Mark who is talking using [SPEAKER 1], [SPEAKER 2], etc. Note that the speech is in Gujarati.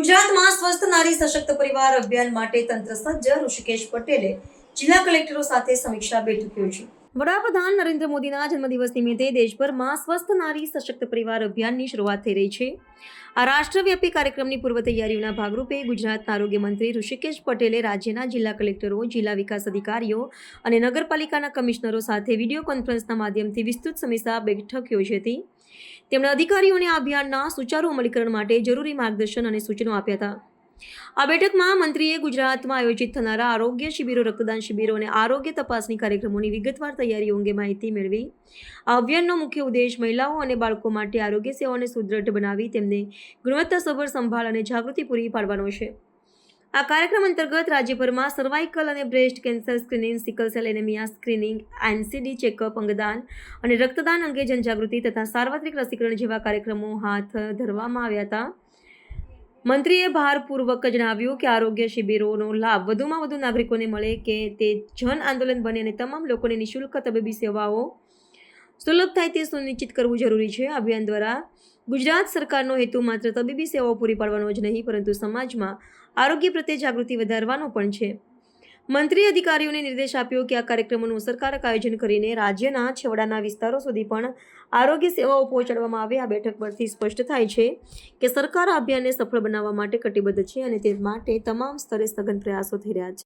[SPEAKER 1] ગુજરાતમાં સ્વસ્થ નારી સશક્ત પરિવાર અભિયાન માટે તંત્ર સજ્જ ઋષિકેશ પટેલે જિલ્લા કલેક્ટરો સાથે સમીક્ષા બેઠક યોજી. વડાપ્રધાન નરેન્દ્ર મોદીના જન્મદિવસ નિમિત્તે દેશભરમાં સ્વસ્થ નારી સશક્ત પરિવાર અભિયાનની શરૂઆત થઈ રહી છે. આ રાષ્ટ્રવ્યાપી કાર્યક્રમની પૂર્વ તૈયારીઓના ભાગરૂપે ગુજરાતના આરોગ્ય મંત્રી ઋષિકેશ પટેલે રાજ્યના જિલ્લા કલેક્ટરો, જિલ્લા વિકાસ અધિકારીઓ અને નગરપાલિકાના કમિશનરો સાથે વીડિયો કોન્ફરન્સના માધ્યમથી વિસ્તૃત સમીક્ષા બેઠક યોજી હતી. તેમણે અધિકારીઓને આ અભિયાનના સુચારુ અમલીકરણ માટે જરૂરી માર્ગદર્શન અને સૂચનો આપ્યા હતા. આ બેઠકમાં મંત્રીએ ગુજરાતમાં આયોજિત થનારા આરોગ્ય શિબિરો, રક્તદાન શિબિરો અને આરોગ્ય તપાસની કાર્યક્રમોની વિગતવાર તૈયારીઓ અંગે માહિતી મેળવી. આ અભિયાનનો મુખ્ય ઉદ્દેશ મહિલાઓ અને બાળકો માટે આરોગ્ય સેવાઓને સુદૃઢ બનાવી તેમને ગુણવત્તાસભર સંભાળ અને જાગૃતિ પૂરી પાડવાનો છે. આ કાર્યક્રમ અંતર્ગત રાજ્યભરમાં સર્વાઇકલ અને breast cancer screening sickle cell anaemia screening NCD checkup અંગદાન અને રક્તદાન અંગે જનજાગૃતિ તથા સાર્વત્રિક રસીકરણ જેવા કાર્યક્રમો હાથ ધરવામાં આવ્યા હતા. મંત્રીએ ભારપૂર્વક જણાવ્યું કે આરોગ્ય શિબિરોનો લાભ વધુમાં વધુ નાગરિકોને મળે કે તે જન આંદોલન બને અને તમામ લોકોને નિઃશુલ્ક તબીબી સેવાઓ સુલભ થાય તે સુનિશ્ચિત કરવું જરૂરી છે. અભિયાન દ્વારા ગુજરાત સરકારનો હેતુ માત્ર તબીબી સેવાઓ પૂરી પાડવાનો જ નહીં, પરંતુ સમાજમાં આરોગ્ય પ્રત્યે જાગૃતિ વધારવાનો પણ છે. મંત્રી અધિકારીઓને નિર્દેશ આપ્યો કે આ કાર્યક્રમોનું અસરકારક આયોજન કરીને રાજ્યના છેવાડાના વિસ્તારો સુધી પણ આરોગ્ય સેવાઓ પહોંચાડવામાં આવે. આ બેઠક પરથી સ્પષ્ટ થાય છે કે સરકાર આ અભિયાનને સફળ બનાવવા માટે કટિબદ્ધ છે અને તે માટે તમામ સ્તરે સઘન પ્રયાસો થઈ રહ્યા છે.